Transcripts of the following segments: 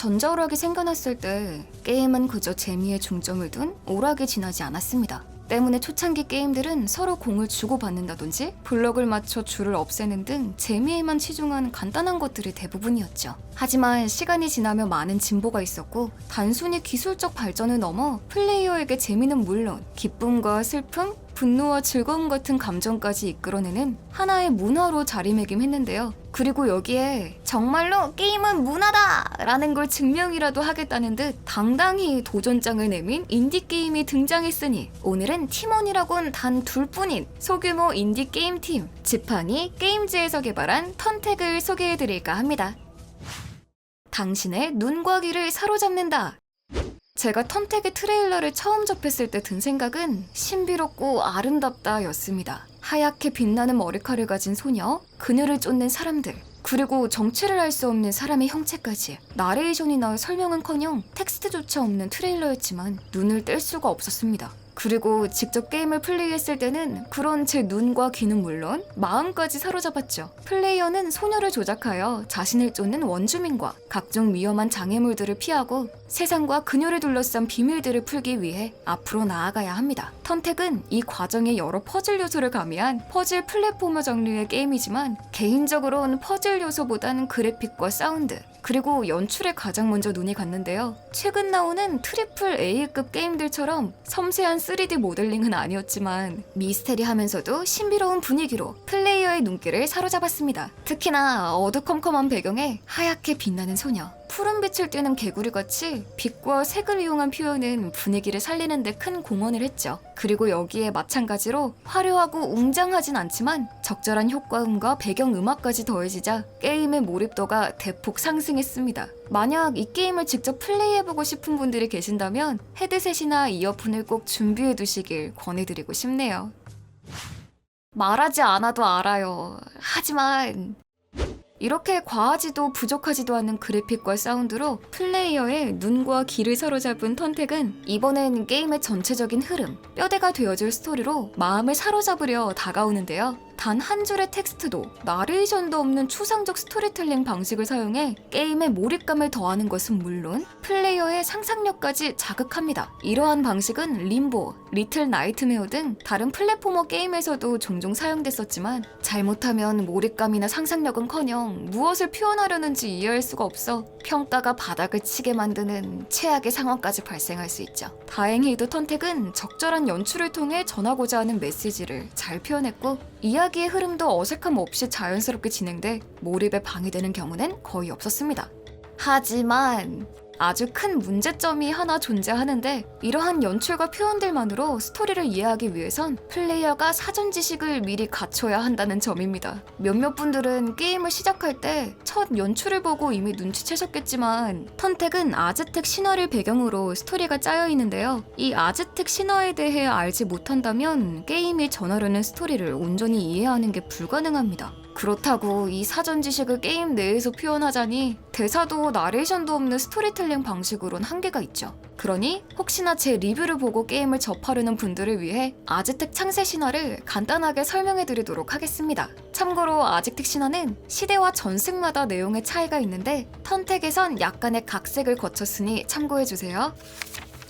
전자오락이 생겨났을 때 게임은 그저 재미에 중점을 둔 오락에 지나지 않았습니다. 때문에 초창기 게임들은 서로 공을 주고받는다든지 블럭을 맞춰 줄을 없애는 등 재미에만 치중한 간단한 것들이 대부분이었죠. 하지만 시간이 지나며 많은 진보가 있었고 단순히 기술적 발전을 넘어 플레이어에게 재미는 물론 기쁨과 슬픔, 분노와 즐거움 같은 감정까지 이끌어내는 하나의 문화로 자리매김했는데요. 그리고 여기에 정말로 게임은 문화다! 라는 걸 증명이라도 하겠다는 듯 당당히 도전장을 내민 인디게임이 등장했으니 오늘은 팀원이라곤 단 둘뿐인 소규모 인디게임팀 지판이 게임즈에서 개발한 턴택을 소개해드릴까 합니다. 당신의 눈과 귀를 사로잡는다. 제가 턴택의 트레일러를 처음 접했을 때 든 생각은 신비롭고 아름답다 였습니다. 하얗게 빛나는 머리카락을 가진 소녀, 그녀를 쫓는 사람들, 그리고 정체를 알 수 없는 사람의 형체까지 나레이션이나 설명은커녕 텍스트조차 없는 트레일러였지만 눈을 뗄 수가 없었습니다. 그리고 직접 게임을 플레이했을 때는 그런 제 눈과 귀는 물론 마음까지 사로잡았죠. 플레이어는 소녀를 조작하여 자신을 쫓는 원주민과 각종 위험한 장애물들을 피하고 세상과 그녀를 둘러싼 비밀들을 풀기 위해 앞으로 나아가야 합니다. 턴택은 이 과정에 여러 퍼즐 요소를 가미한 퍼즐 플랫포머 장르의 게임이지만 개인적으로는 퍼즐 요소보다는 그래픽과 사운드 그리고 연출에 가장 먼저 눈이 갔는데요. 최근 나오는 트리플 A급 게임들처럼 섬세한 3D 모델링은 아니었지만 미스테리하면서도 신비로운 분위기로 플레이어의 눈길을 사로잡았습니다. 특히나 어두컴컴한 배경에 하얗게 빛나는 소녀. 푸른 빛을 띠는 개구리 같이 빛과 색을 이용한 표현은 분위기를 살리는 데 큰 공헌을 했죠. 그리고 여기에 마찬가지로 화려하고 웅장하진 않지만 적절한 효과음과 배경 음악까지 더해지자 게임의 몰입도가 대폭 상승했습니다. 만약 이 게임을 직접 플레이해보고 싶은 분들이 계신다면 헤드셋이나 이어폰을 꼭 준비해 두시길 권해드리고 싶네요. 말하지 않아도 알아요. 하지만 이렇게 과하지도 부족하지도 않은 그래픽과 사운드로 플레이어의 눈과 귀를 사로잡은 턴택은 이번엔 게임의 전체적인 흐름, 뼈대가 되어줄 스토리로 마음을 사로잡으려 다가오는데요. 단 한 줄의 텍스트도 나레이션도 없는 추상적 스토리텔링 방식을 사용해 게임의 몰입감을 더하는 것은 물론 플레이어의 상상력까지 자극합니다. 이러한 방식은 림보, 리틀 나이트메어 등 다른 플랫포머 게임에서도 종종 사용됐었지만 잘못하면 몰입감이나 상상력은커녕 무엇을 표현하려는지 이해할 수가 없어 평가가 바닥을 치게 만드는 최악의 상황까지 발생할 수 있죠. 다행히도 턴택은 적절한 연출을 통해 전하고자 하는 메시지를 잘 표현했고 이야기 의 흐름도 어색함 없이 자연스럽게 진행돼 몰입에 방해되는 경우는 거의 없었습니다. 하지만 아주 큰 문제점이 하나 존재하는데 이러한 연출과 표현들만으로 스토리를 이해하기 위해선 플레이어가 사전 지식을 미리 갖춰야 한다는 점입니다. 몇몇 분들은 게임을 시작할 때 첫 연출을 보고 이미 눈치채셨겠지만 턴택은 아즈텍 신화를 배경으로 스토리가 짜여 있는데요. 이 아즈텍 신화에 대해 알지 못한다면 게임이 전하려는 스토리를 온전히 이해하는 게 불가능합니다. 그렇다고 이 사전 지식을 게임 내에서 표현하자니 대사도 나레이션도 없는 스토리텔링 방식으론 한계가 있죠. 그러니 혹시나 제 리뷰를 보고 게임을 접하려는 분들을 위해 아즈텍 창세 신화를 간단하게 설명해 드리도록 하겠습니다. 참고로 아즈텍 신화는 시대와 전승마다 내용의 차이가 있는데 턴택에선 약간의 각색을 거쳤으니 참고해 주세요.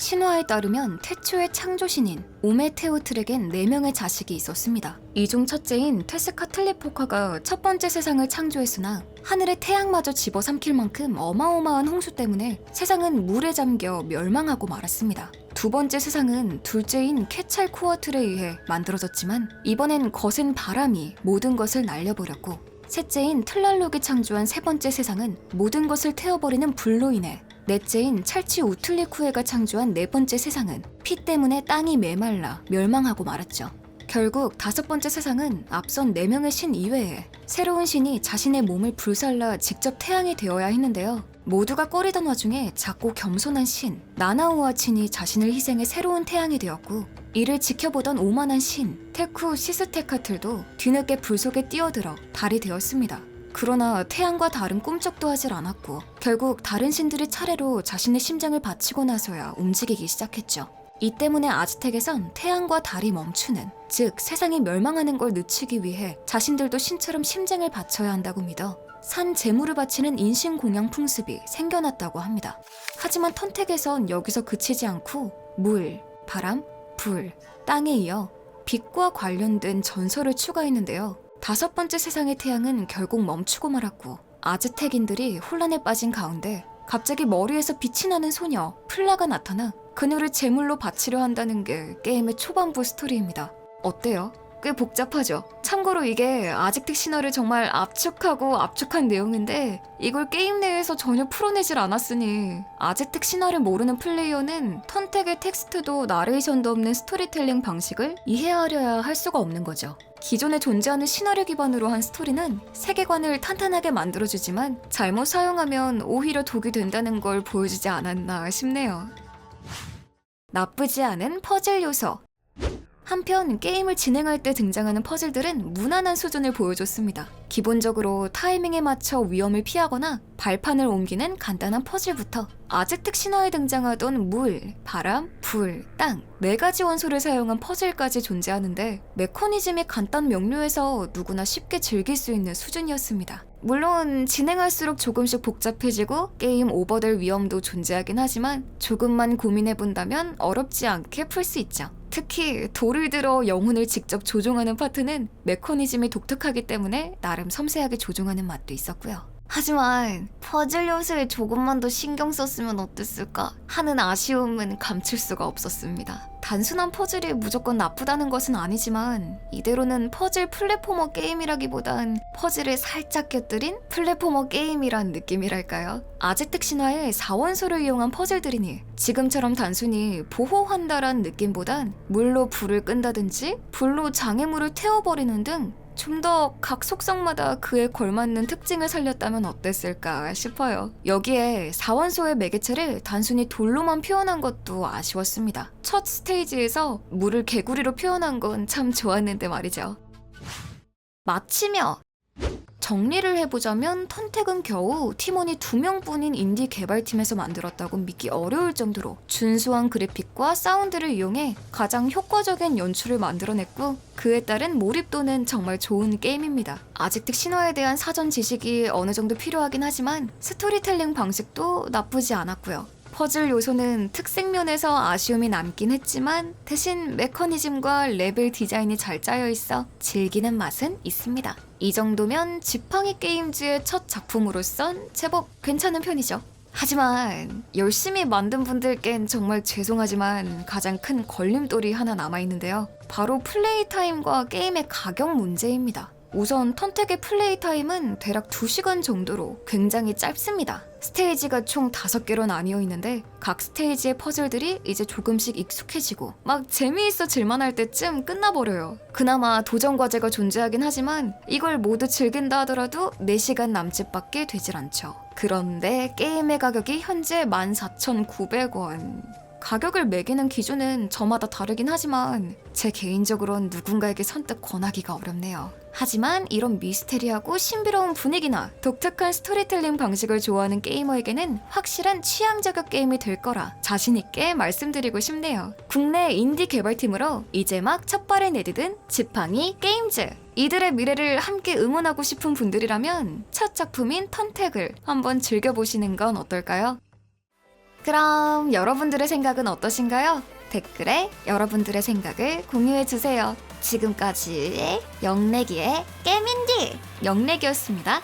신화에 따르면 태초의 창조신인 오메테우틀에겐 4명의 자식이 있었습니다. 이 중 첫째인 테스카틀리포카가 첫 번째 세상을 창조했으나 하늘의 태양마저 집어삼킬 만큼 어마어마한 홍수 때문에 세상은 물에 잠겨 멸망하고 말았습니다. 두 번째 세상은 둘째인 케찰코아틀에 의해 만들어졌지만 이번엔 거센 바람이 모든 것을 날려버렸고 셋째인 틀랄록이 창조한 세 번째 세상은 모든 것을 태워버리는 불로 인해 넷째인 찰치 우틀리쿠에가 창조한 네 번째 세상은 피 때문에 땅이 메말라 멸망하고 말았죠. 결국 다섯 번째 세상은 앞선 네 명의 신 이외에 새로운 신이 자신의 몸을 불살라 직접 태양이 되어야 했는데요. 모두가 꺼리던 와중에 작고 겸손한 신 나나우아친이 자신을 희생해 새로운 태양이 되었고 이를 지켜보던 오만한 신 테쿠 시스테카틀도 뒤늦게 불 속에 뛰어들어 달이 되었습니다. 그러나 태양과 달은 꿈쩍도 하질 않았고 결국 다른 신들이 차례로 자신의 심장을 바치고 나서야 움직이기 시작했죠. 이 때문에 아즈텍에선 태양과 달이 멈추는 즉 세상이 멸망하는 걸 늦추기 위해 자신들도 신처럼 심장을 바쳐야 한다고 믿어 산 재물을 바치는 인신 공양 풍습이 생겨났다고 합니다. 하지만 턴택에선 여기서 그치지 않고 물, 바람, 불, 땅에 이어 빛과 관련된 전설을 추가했는데요. 다섯 번째 세상의 태양은 결국 멈추고 말았고 아즈텍인들이 혼란에 빠진 가운데 갑자기 머리에서 빛이 나는 소녀 플라가 나타나 그녀를 제물로 바치려 한다는 게 게임의 초반부 스토리입니다. 어때요? 꽤 복잡하죠. 참고로 이게 아직텍 신화를 정말 압축하고 압축한 내용인데 이걸 게임 내에서 전혀 풀어내질 않았으니 아직텍 신화를 모르는 플레이어는 턴텍의 텍스트도 나레이션도 없는 스토리텔링 방식을 이해하려야 할 수가 없는 거죠. 기존에 존재하는 신화를 기반으로 한 스토리는 세계관을 탄탄하게 만들어주지만 잘못 사용하면 오히려 독이 된다는 걸 보여주지 않았나 싶네요. 나쁘지 않은 퍼즐 요소. 한편 게임을 진행할 때 등장하는 퍼즐들은 무난한 수준을 보여줬습니다. 기본적으로 타이밍에 맞춰 위험을 피하거나 발판을 옮기는 간단한 퍼즐부터 아즈텍 신화에 등장하던 물, 바람, 불, 땅 네 가지 원소를 사용한 퍼즐까지 존재하는데 메커니즘이 간단 명료해서 누구나 쉽게 즐길 수 있는 수준이었습니다. 물론 진행할수록 조금씩 복잡해지고 게임 오버될 위험도 존재하긴 하지만 조금만 고민해본다면 어렵지 않게 풀 수 있죠. 특히 돌을 들어 영혼을 직접 조종하는 파트는 메커니즘이 독특하기 때문에 나름 섬세하게 조종하는 맛도 있었고요. 하지만 퍼즐 요소에 조금만 더 신경 썼으면 어땠을까 하는 아쉬움은 감출 수가 없었습니다. 단순한 퍼즐이 무조건 나쁘다는 것은 아니지만 이대로는 퍼즐 플랫포머 게임이라기보단 퍼즐을 살짝 곁들인 플랫포머 게임이란 느낌이랄까요? 아즈텍 신화의 4원소를 이용한 퍼즐들이니 지금처럼 단순히 보호한다란 느낌보단 물로 불을 끈다든지 불로 장애물을 태워버리는 등좀 더 각 속성마다 그에 걸맞는 특징을 살렸다면 어땠을까 싶어요. 여기에 4원소의 매개체를 단순히 돌로만 표현한 것도 아쉬웠습니다. 첫 스테이지에서 물을 개구리로 표현한 건 참 좋았는데 말이죠. 마치며 정리를 해보자면 턴택은 겨우 팀원이 두 명뿐인 인디 개발팀에서 만들었다고 믿기 어려울 정도로 준수한 그래픽과 사운드를 이용해 가장 효과적인 연출을 만들어냈고 그에 따른 몰입도는 정말 좋은 게임입니다. 아직도 신화에 대한 사전 지식이 어느 정도 필요하긴 하지만 스토리텔링 방식도 나쁘지 않았고요. 퍼즐 요소는 특색 면에서 아쉬움이 남긴 했지만 대신 메커니즘과 레벨 디자인이 잘 짜여 있어 즐기는 맛은 있습니다. 이 정도면 지팡이 게임즈의 첫 작품으로선 제법 괜찮은 편이죠. 하지만 열심히 만든 분들께는 정말 죄송하지만 가장 큰 걸림돌이 하나 남아 있는데요. 바로 플레이 타임과 게임의 가격 문제입니다. 우선 턴택의 플레이 타임은 대략 2시간 정도로 굉장히 짧습니다. 스테이지가 총 5개로 나뉘어 있는데 각 스테이지의 퍼즐들이 이제 조금씩 익숙해지고 막 재미있어 질만할 때쯤 끝나버려요. 그나마 도전 과제가 존재하긴 하지만 이걸 모두 즐긴다 하더라도 4시간 남짓밖에 되질 않죠. 그런데 게임의 가격이 현재 14,900원. 가격을 매기는 기준은 저마다 다르긴 하지만 제 개인적으론 누군가에게 선뜻 권하기가 어렵네요. 하지만 이런 미스테리하고 신비로운 분위기나 독특한 스토리텔링 방식을 좋아하는 게이머에게는 확실한 취향 저격 게임이 될 거라 자신있게 말씀드리고 싶네요. 국내 인디 개발팀으로 이제 막 첫발을 내디딘 지팡이 게임즈. 이들의 미래를 함께 응원하고 싶은 분들이라면 첫 작품인 턴택을 한번 즐겨보시는 건 어떨까요? 그럼 여러분들의 생각은 어떠신가요? 댓글에 여러분들의 생각을 공유해주세요. 지금까지 영래기의 깨민디 영래기였습니다.